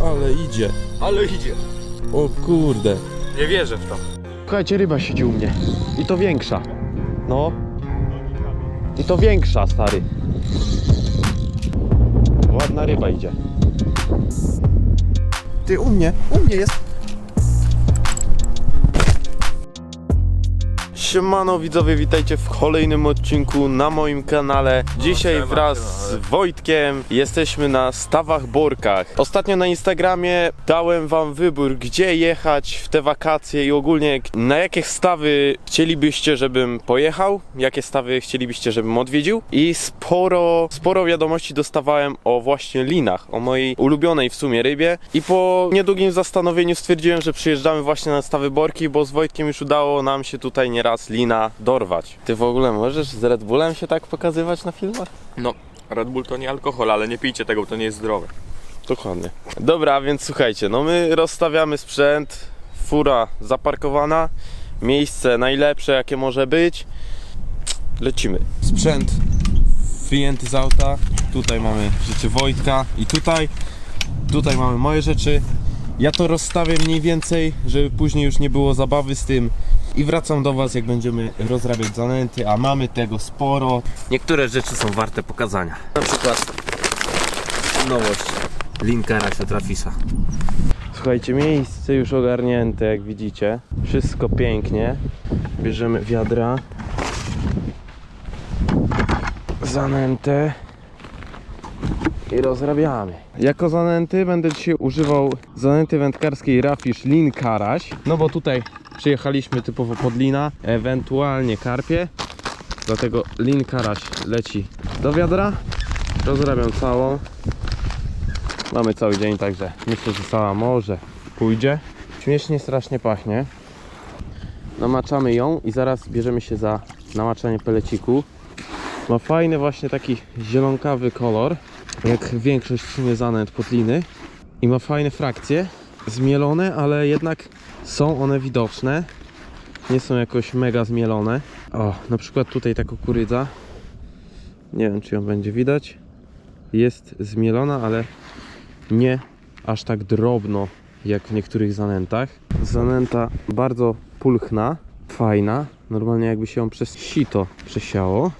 Ale idzie. Ale idzie. O kurde. Nie wierzę w to. Słuchajcie, ryba siedzi u mnie. I to większa. No. I to większa, stary. Ładna ryba idzie. Ty u mnie, u mnie jest. Siemano widzowie, witajcie w kolejnym odcinku na moim kanale. Dzisiaj wraz z Wojtkiem jesteśmy na Stawach Borkach. Ostatnio na Instagramie dałem wam wybór, gdzie jechać w te wakacje i ogólnie na jakie stawy chcielibyście, żebym pojechał, jakie stawy chcielibyście, żebym odwiedził. I sporo, sporo wiadomości dostawałem o właśnie linach, o mojej ulubionej w sumie rybie. I po niedługim zastanowieniu stwierdziłem, że przyjeżdżamy właśnie na Stawy Borki, bo z Wojtkiem już udało nam się tutaj nieraz lina dorwać. Ty w ogóle możesz z Red Bullem się tak pokazywać na filmach? No, Red Bull to nie alkohol, ale nie pijcie tego, bo to nie jest zdrowe. Dokładnie. Dobra, a więc słuchajcie, no my rozstawiamy sprzęt, fura zaparkowana, miejsce najlepsze jakie może być. Lecimy. Sprzęt wyjęty z auta. Tutaj mamy rzeczy Wojtka i tutaj, tutaj mamy moje rzeczy. Ja to rozstawię mniej więcej, żeby później już nie było zabawy z tym i wracam do Was jak będziemy rozrabiać zanęty, a mamy tego sporo. Niektóre rzeczy są warte pokazania. Na przykład nowość. Linka Rasia Trafisa. Słuchajcie, miejsce już ogarnięte, jak widzicie. Wszystko pięknie. Bierzemy wiadra. Zanętę. I rozrabiamy. Jako zanęty będę dzisiaj używał zanęty wędkarskiej Rafish Lin Karaś. No bo tutaj przyjechaliśmy typowo pod lina, ewentualnie karpie. Dlatego Lin Karaś leci do wiadra. Rozrabiam całą. Mamy cały dzień, także myślę, że cała może pójdzie. Śmiesznie strasznie pachnie. Namaczamy ją i zaraz bierzemy się za namaczanie peleciku. Ma fajny właśnie taki zielonkawy kolor, jak większość w sumie zanęt potliny. I ma fajne frakcje, zmielone, ale jednak są one widoczne. Nie są jakoś mega zmielone. O, na przykład tutaj ta kukurydza. Nie wiem, czy ją będzie widać. Jest zmielona, ale nie aż tak drobno jak w niektórych zanętach. Zanęta bardzo pulchna, fajna. Normalnie jakby się ją przez sito przesiało.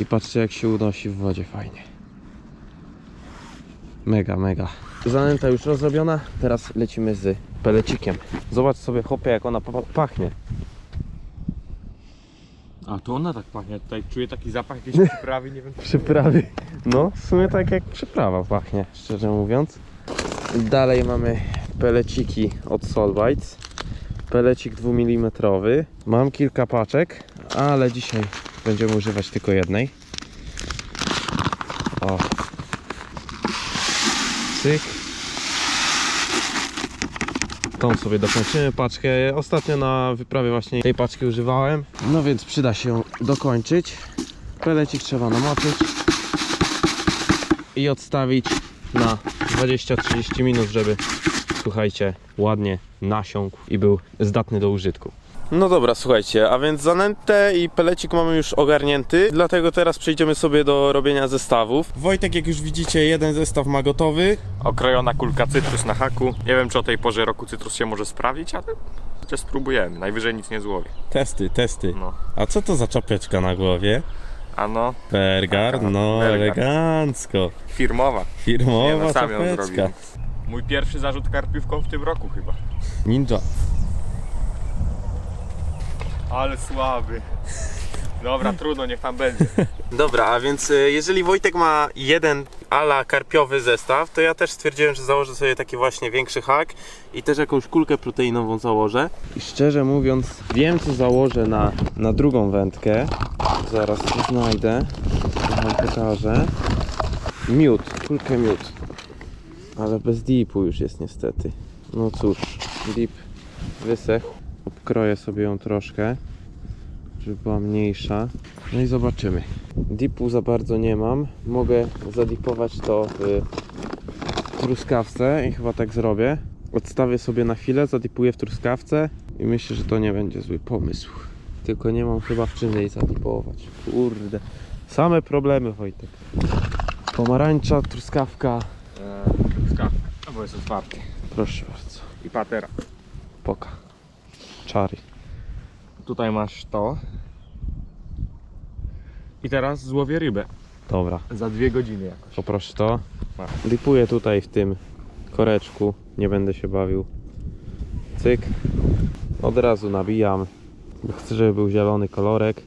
I patrzcie jak się unosi w wodzie fajnie. Mega, mega. Zanęta już rozrobiona, teraz lecimy z pelecikiem. Zobacz sobie chłopie jak ona pa- pachnie. A to ona tak pachnie, tutaj czuję taki zapach jakiejś przyprawy, nie wiem. Przyprawy. No, w sumie tak jak przyprawa pachnie, szczerze mówiąc. Dalej mamy peleciki od Solbites. Pelecik 2 mm. Mam kilka paczek, ale dzisiaj będziemy używać tylko jednej. O. Cyk. Tą sobie dokończymy paczkę. Ostatnio na wyprawie właśnie tej paczki używałem. No więc przyda się ją dokończyć. Pelecik trzeba namoczyć i odstawić na 20-30 minut, żeby słuchajcie, ładnie nasiąkł i był zdatny do użytku. No dobra, słuchajcie, a więc zanętę i pelecik mamy już ogarnięty, dlatego teraz przejdziemy sobie do robienia zestawów. Wojtek, jak już widzicie, jeden zestaw ma gotowy. Okrojona kulka cytrus na haku. Nie wiem, czy o tej porze roku cytrus się może sprawdzić, ale chociaż spróbujemy. Najwyżej nic nie złowię. Testy, testy. No. A co to za czapeczka na głowie? A no, Bergar, Taka, no Bergar. elegancko. firmowa. Nie, Firmowa no, sam ją czapeczka. zrobiłem. Mój pierwszy zarzut karpiówką w tym roku chyba. Ninja. Ale słaby. Dobra, trudno, niech tam będzie. Dobra, a więc y, jeżeli Wojtek ma jeden ala karpiowy zestaw, to ja też stwierdziłem, że założę sobie taki właśnie większy hak i też jakąś kulkę proteinową założę. I szczerze mówiąc, wiem co założę na, na drugą wędkę. Zaraz to znajdę, wam pokażę. Miód, kulkę miód. Ale bez dipu już jest niestety. No cóż, dip wysechł. Obkroję sobie ją troszkę żeby była mniejsza. No i zobaczymy. Dipu za bardzo nie mam. Mogę zadipować to w truskawce i chyba tak zrobię. Odstawię sobie na chwilę, zadipuję w truskawce i myślę, że to nie będzie zły pomysł. Tylko nie mam chyba w czym jej zadipować. Kurde. Same problemy Wojtek. Pomarańcza, truskawka. Truskawka. Albo jest otwarty. Proszę bardzo. I patera. Poka. Czary. Tutaj masz to. I teraz złowię rybę. Dobra, Za dwie godziny jakoś. poproszę to. Masz. Dipuję tutaj w tym koreczku. Nie będę się bawił. Cyk. Od razu nabijam. Chcę, żeby był zielony kolorek,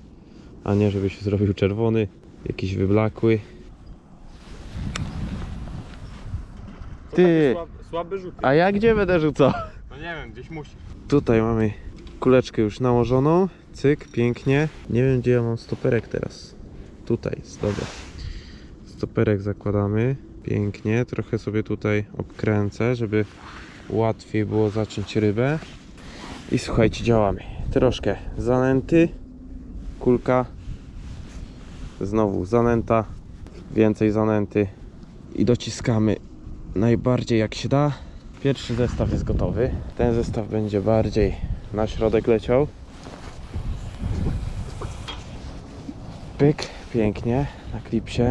a nie żeby się zrobił czerwony. Jakiś wyblakły. Ty. Słaby, rzut. A ja gdzie będę rzucał? No nie wiem, gdzieś musisz. Tutaj mamy kuleczkę już nałożoną. Cyk, pięknie. Nie wiem gdzie ja mam stoperek teraz. Tutaj dobra. Stoperek zakładamy. Pięknie. Trochę sobie tutaj obkręcę, żeby łatwiej było zacząć rybę. I słuchajcie, działamy. Troszkę zanęty. Kulka. Znowu zanęta. Więcej zanęty. I dociskamy najbardziej jak się da. Pierwszy zestaw jest gotowy. Ten zestaw będzie bardziej na środek leciał. Pyk, pięknie, na klipsie.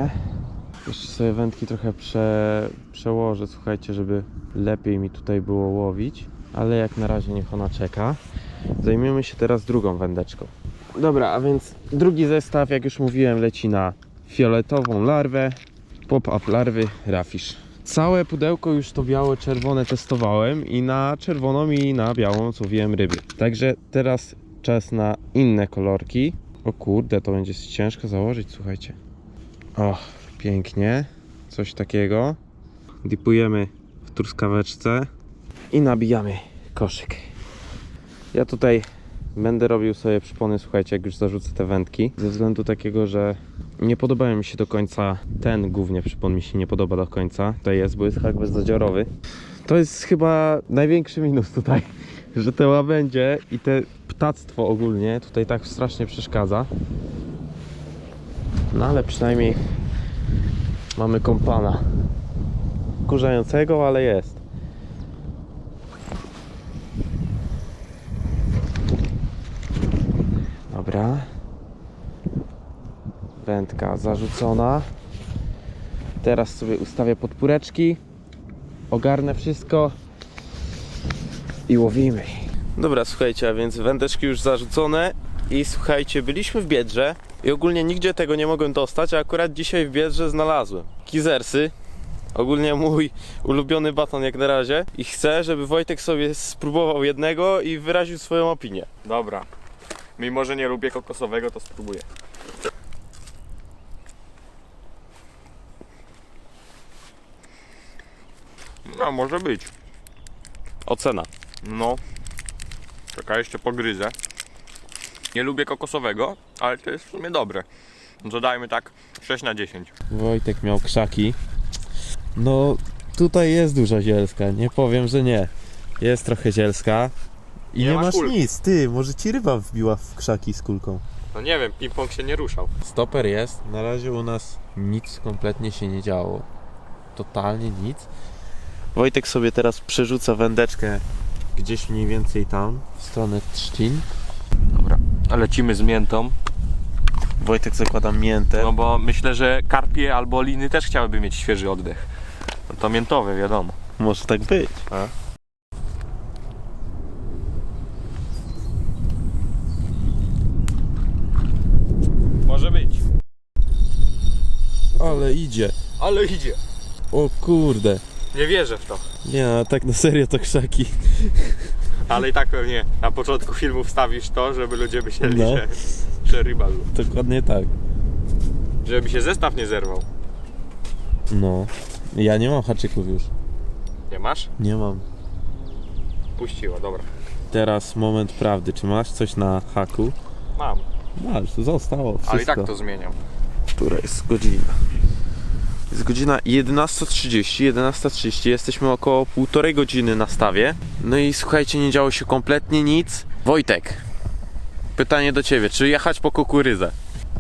Jeszcze sobie wędki trochę prze, przełożę, słuchajcie, żeby lepiej mi tutaj było łowić. Ale jak na razie niech ona czeka. Zajmiemy się teraz drugą wędeczką. Dobra, a więc drugi zestaw, jak już mówiłem, leci na fioletową larwę. Pop-up larwy Rafish. Całe pudełko już to białe-czerwone testowałem i na czerwoną i na białą łowiłem ryby. Także teraz czas na inne kolorki. O kurde, to będzie ciężko założyć, słuchajcie. O, pięknie. Coś takiego. Dipujemy w truskaweczce i nabijamy koszyk. Ja tutaj będę robił sobie przypony, słuchajcie, jak już zarzucę te wędki. Ze względu takiego, że nie podobają mi się do końca ten głównie przypon mi się nie podoba do końca. To jest, bo jest hak bezzadziorowy. To jest chyba największy minus tutaj, że te łabędzie i te ptactwo ogólnie tutaj tak strasznie przeszkadza. No ale przynajmniej mamy kompana. Kurzającego, ale jest. Dobra. Wędka zarzucona. Teraz sobie ustawię podpóreczki. Ogarnę wszystko. I łowimy. Dobra, słuchajcie, a więc wędeczki już zarzucone. I słuchajcie, byliśmy w Biedrze i ogólnie nigdzie tego nie mogłem dostać, a akurat dzisiaj w Biedrze znalazłem. Kizersy. Ogólnie mój ulubiony baton jak na razie. I chcę, żeby Wojtek sobie spróbował jednego i wyraził swoją opinię. Dobra. Mimo, że nie lubię kokosowego, to spróbuję. No, może być. Ocena. No. Czekaj, jeszcze pogryzę. Nie lubię kokosowego, ale to jest w sumie dobre. No to dajmy tak 6 na 10. Wojtek miał krzaki. No, tutaj jest duża zielska, nie powiem, że nie. Jest trochę zielska. I Nie nie, ma masz nic, ty, może ci ryba wbiła w krzaki z kulką. No nie wiem, ping-pong się nie ruszał. Stoper jest, na razie u nas nic kompletnie się nie działo. Totalnie nic. Wojtek sobie teraz przerzuca wędeczkę gdzieś mniej więcej tam, w stronę trzcin. Dobra, lecimy z miętą. Wojtek zakłada miętę. No bo myślę, że karpie albo liny też chciałyby mieć świeży oddech. No to miętowy, wiadomo. Może tak być. A? Może być. Ale idzie. Ale idzie. O kurde. Nie wierzę w to. Nie, a tak na serio to krzaki. Ale i tak pewnie na początku filmu wstawisz to, żeby ludzie myśleli, No. że, że ryba był. Dokładnie tak. Żeby się zestaw nie zerwał. No. Ja nie mam haczyków już. Nie masz? Nie mam. Puściła, dobra. Teraz moment prawdy. Czy masz coś na haku? Mam. Masz, zostało. Wszystko. Ale i tak to zmieniam. Która jest godzina? Godzina 11.30, 11.30, jesteśmy około półtorej godziny na stawie. No i słuchajcie, nie działo się kompletnie nic. Wojtek, pytanie do ciebie, czy jechać po kukurydzę?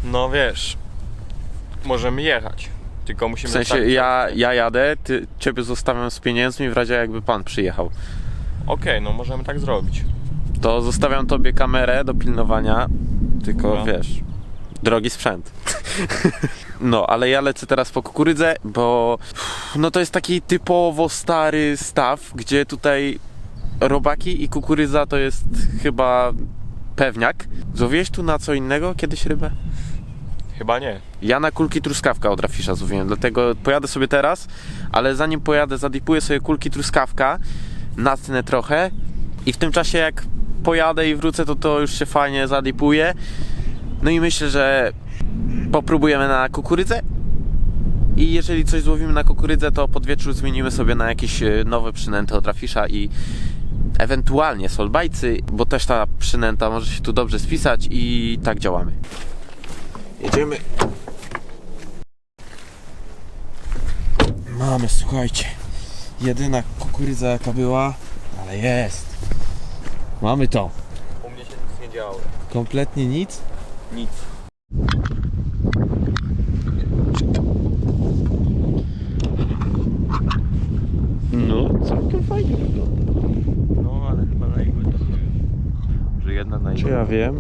No wiesz, możemy jechać. Tylko musimy W sensie zostawić- ja, ja jadę, ty, ciebie zostawiam z pieniędzmi w razie jakby pan przyjechał. Okej, no możemy tak zrobić. To zostawiam tobie kamerę do pilnowania, tylko Dobra. wiesz, drogi sprzęt. No, ale ja lecę teraz po kukurydzę, bo no to jest taki typowo stary staw, gdzie tutaj robaki i kukurydza to jest chyba pewniak. Złowiłeś tu na co innego kiedyś rybę? Chyba nie. Ja na kulki truskawka od Rafisza złowiłem, dlatego pojadę sobie teraz, ale zanim pojadę, zadipuję sobie kulki truskawka, natnę trochę i w tym czasie jak pojadę i wrócę, to to już się fajnie zadipuje. No i myślę, że popróbujemy na kukurydzę i jeżeli coś złowimy na kukurydzę, to pod wieczór zmienimy sobie na jakieś e, nowe przynęty od Rafisza i ewentualnie solbajcy, bo też ta przynęta może się tu dobrze spisać i tak działamy. Jedziemy. Mamy, słuchajcie. Jedyna kukurydza jaka była, ale jest. Mamy to. U mnie się nic nie działo. Kompletnie nic. Nic. No, całkiem fajnie wygląda. No ale chyba na igłę to nie wiem. Że jedna na Czy ja wiem?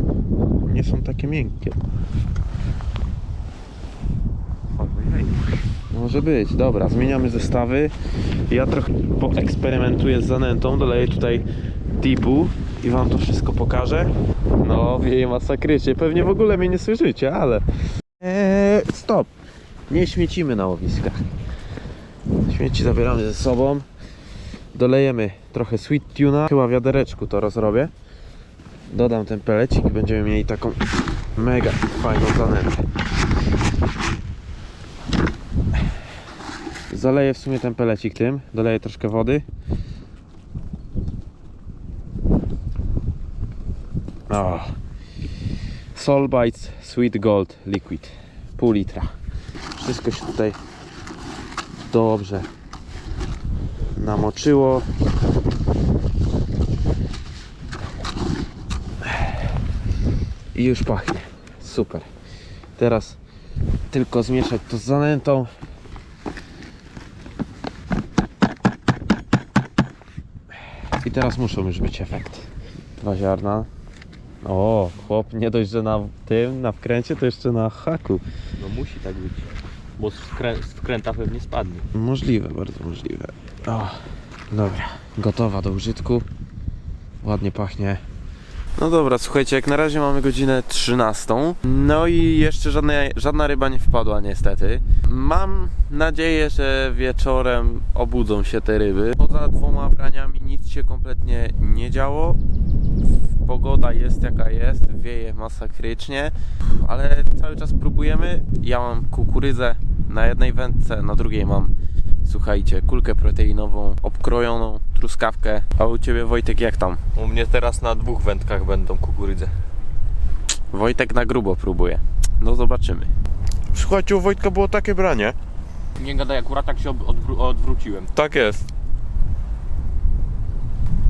Nie są takie miękkie. Może być, dobra, zmieniamy zestawy. Ja trochę poeksperymentuję z zanętą, doleję tutaj tipu i wam to wszystko pokażę. No, wieje masakrycznie. Pewnie w ogóle mnie nie słyszycie, ale... Eee, stop! Nie śmiecimy na łowiskach. Śmieci zabieramy ze sobą. Dolejemy trochę sweet tuna. Chyba w wiadereczku to rozrobię. Dodam ten pelecik i będziemy mieli taką mega fajną zanętę. Zaleję w sumie ten pelecik tym, doleję troszkę wody. O. Sol Bites Sweet Gold Liquid. Pół litra. Wszystko się tutaj dobrze namoczyło. I już pachnie. Super. Teraz tylko zmieszać to z zanętą. I teraz muszą już być efekty. Dwa ziarna. O, chłop nie dość, że na tym, na wkręcie, to jeszcze na haku. No musi tak być. Bo z, wkrę- z wkręta pewnie spadnie. Możliwe, bardzo możliwe. O, dobra, gotowa do użytku. Ładnie pachnie. No dobra, słuchajcie, jak na razie mamy godzinę 13. No i jeszcze żadna, żadna ryba nie wpadła niestety. Mam nadzieję, że wieczorem obudzą się te ryby. Poza dwoma braniami nic się kompletnie nie działo. Pogoda jest jaka jest, wieje masakrycznie, ale cały czas próbujemy. Ja mam kukurydzę na jednej wędce, na drugiej mam, słuchajcie, kulkę proteinową, obkrojoną, truskawkę. A u Ciebie Wojtek jak tam? U mnie teraz na dwóch wędkach będą kukurydze. Wojtek na grubo próbuje. No zobaczymy. Słuchajcie, u Wojtka było takie branie. Nie gadaj, akurat tak się odwró- odwróciłem. Tak jest.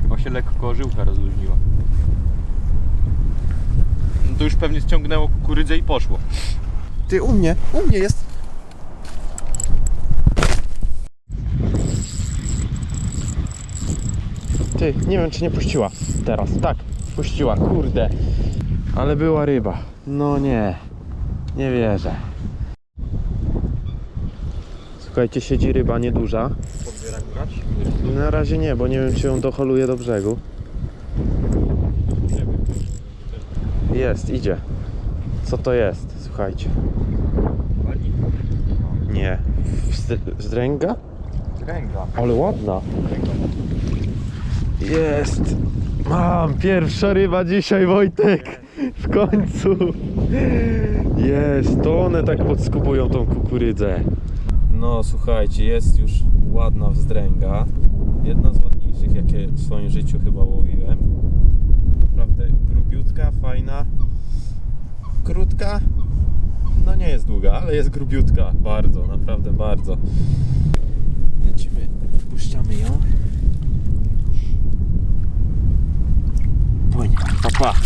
Chyba się lekko żyłka rozluźniła. No to już pewnie ściągnęło kukurydzę i poszło. Ty u mnie, u mnie jest. Ty, nie wiem czy nie puściła teraz. Tak, puściła, kurde. Ale była ryba. No nie, nie wierzę. Słuchajcie, siedzi ryba nieduża. Na razie nie, bo nie wiem czy ją doholuje do brzegu. Jest, idzie. Co to jest? Słuchajcie. Nie. Zdręga? Kręga. Ale ładna. Jest. Mam pierwsza ryba dzisiaj, Wojtek. W końcu. Jest. To one tak podskupują tą kukurydzę. No słuchajcie, jest już ładna wzdręga. Jedna z ładniejszych, jakie w swoim życiu chyba łowiłem. Naprawdę grubiutka, fajna. Krótka. No nie jest długa, ale jest grubiutka. Bardzo, naprawdę bardzo. Lecimy, papa.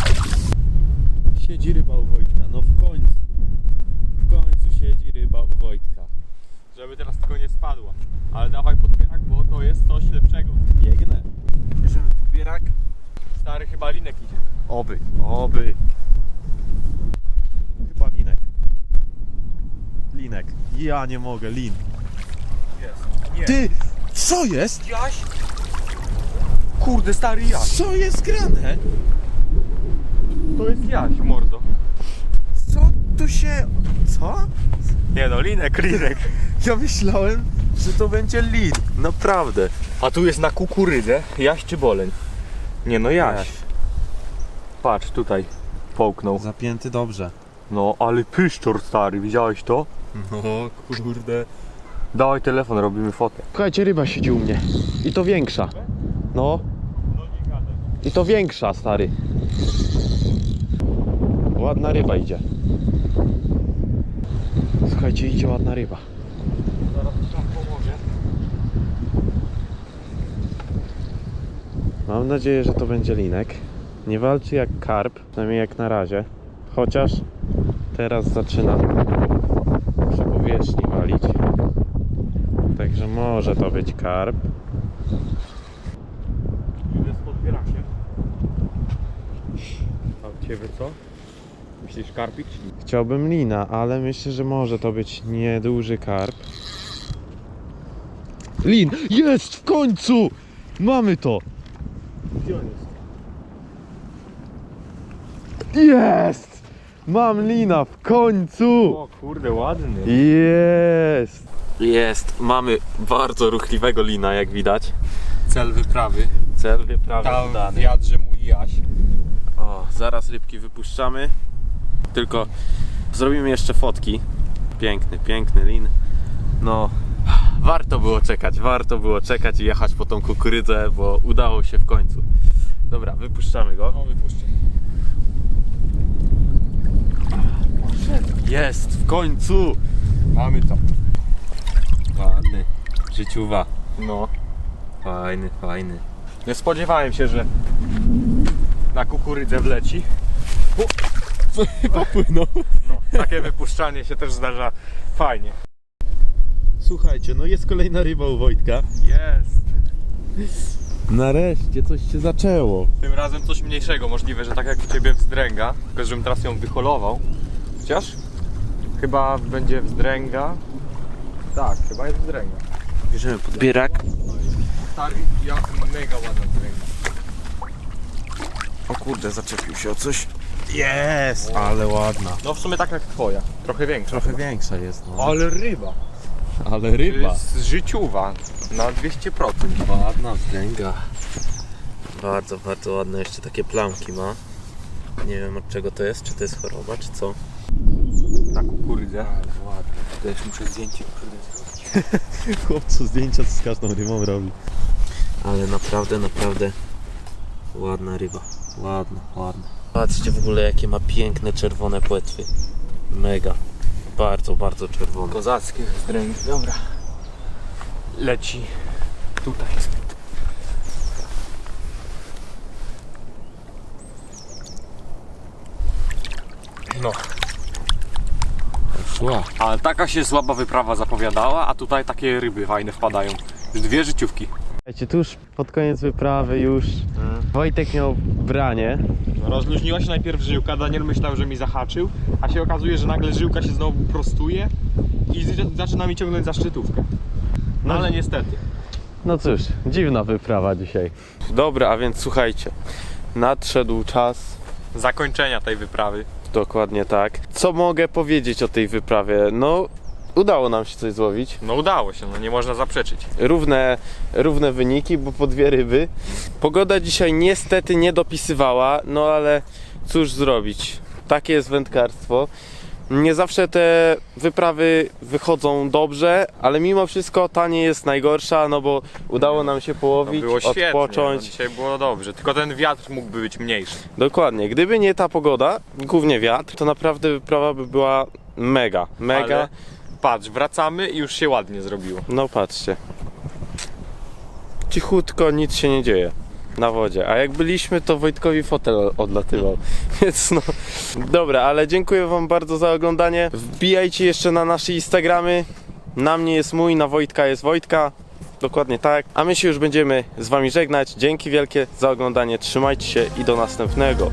Siedzi ryba u Wojtka, no w końcu. W końcu siedzi ryba u Wojtka. Żeby teraz tylko nie spadła. Ale dawaj podbierak, bo to jest coś lepszego. Biegnę. Bierzemy podbierak. Stary chyba linek idzie. Oby, oby. Chyba linek. Linek. linek. Ja nie mogę, lin. Jest. Nie. Ty, co jest? Jaś? Kurde, stary Jaś. Co jest grane? To jest Jaś, mordo. Co tu się... Co? Nie no, linek, linek. Ja myślałem, że to będzie lin. Naprawdę. A tu jest na kukurydzę. Jaś czy boleń? Nie no, Jaś. Patrz, tutaj połknął. Zapięty dobrze. No, ale pyszczor stary, widziałeś to? No kurde. Dawaj telefon, robimy fotę. Słuchajcie, ryba siedzi u mnie. I to większa. No. I to większa, stary. Ładna ryba idzie. Słuchajcie, idzie ładna ryba. Zaraz pomoże. Mam nadzieję, że to będzie linek. Nie walczy jak karp, przynajmniej jak na razie. Chociaż teraz zaczyna przy powierzchni walić. Także może to być karp. Idę z podbierakiem. A u ciebie co? Myślisz karpik? Chciałbym lina, ale myślę, że może to być nieduży karp. Lin! Jest! W końcu! Mamy to! Gdzie on jest? Jest! Mam lina w końcu! O kurde, ładny. Jest! Jest! Mamy bardzo ruchliwego lina, jak widać. Cel wyprawy. Cel wyprawy Tam udany. w wiadrze mój Jaś. O, zaraz rybki wypuszczamy. Tylko zrobimy jeszcze fotki. Piękny, piękny lin. No, warto było czekać, warto było czekać i jechać po tą kukurydzę, bo udało się w końcu. Dobra, wypuszczamy go. No wypuszczę. Jest, w końcu! Mamy to. Ładny, życiuwa. No. Fajny, fajny. Nie spodziewałem się, że na kukurydzę wleci. Popłynął. No, takie wypuszczanie się też zdarza fajnie. Słuchajcie, no jest kolejna ryba u Wojtka. Jest. Nareszcie coś się zaczęło. Tym razem coś mniejszego, możliwe, że tak jak u Ciebie wzdręga, tylko żebym teraz ją wyholował. Chociaż chyba będzie wzdręga. Tak, chyba jest wzdręga. Bierzemy podbierak. Stary, jak mega ładna wzdręga. O kurde, zaczepił się o coś. Jest, ale ładna. No w sumie tak jak Twoja, trochę większa. Trochę większa jest, no. Ale ryba. Ale To ryba. jest życiuwa na 200%. Ładna wzdęga. Bardzo, bardzo ładne. Jeszcze takie plamki ma. Nie wiem od czego to jest, czy to jest choroba, czy co. Na kukurydzę. ładne. Też muszę zdjęcie kurde Chłopcu zdjęcia z każdą rybą robi. Ale naprawdę, naprawdę ładna ryba. Ładna, ładna. Patrzcie w ogóle jakie ma piękne czerwone płetwy. Mega. Bardzo, bardzo czerwone. Kozackie wzdręgi. Dobra. Leci tutaj. No, Szła. ale taka się słaba wyprawa zapowiadała, a tutaj takie ryby fajne wpadają. Już dwie życiówki. Słuchajcie, tuż pod koniec wyprawy już Wojtek miał branie. No, rozluźniła się najpierw żyłka, Daniel myślał, że mi zahaczył, a się okazuje, że nagle żyłka się znowu prostuje i zaczyna mi ciągnąć za szczytówkę. No ale niestety. No cóż, dziwna wyprawa dzisiaj. Dobra, a więc słuchajcie. Nadszedł czas Zakończenia tej wyprawy. Dokładnie tak. Co mogę powiedzieć o tej wyprawie? No, udało nam się coś złowić. No udało się, no nie można zaprzeczyć. Równe, równe wyniki, bo po dwie ryby. Pogoda dzisiaj niestety nie dopisywała, no ale cóż zrobić. Takie jest wędkarstwo. Nie zawsze te wyprawy wychodzą dobrze, ale mimo wszystko ta nie jest najgorsza, no bo udało nam się No połowić, było świetnie, no, odpocząć. dzisiaj było dobrze, tylko ten wiatr mógłby być mniejszy. Dokładnie. Gdyby nie ta pogoda, głównie wiatr, to naprawdę wyprawa by była mega, mega. Ale patrz, wracamy i już się ładnie zrobiło. No patrzcie. Cichutko, nic się nie dzieje na wodzie. A jak byliśmy, to Wojtkowi fotel odlatywał. Więc no. Dobra, ale dziękuję Wam bardzo za oglądanie. Wbijajcie jeszcze na nasze Instagramy. Na mnie jest mój, na Wojtka jest Wojtka. Dokładnie tak. A my się już będziemy z Wami żegnać. Dzięki wielkie za oglądanie. Trzymajcie się i do następnego.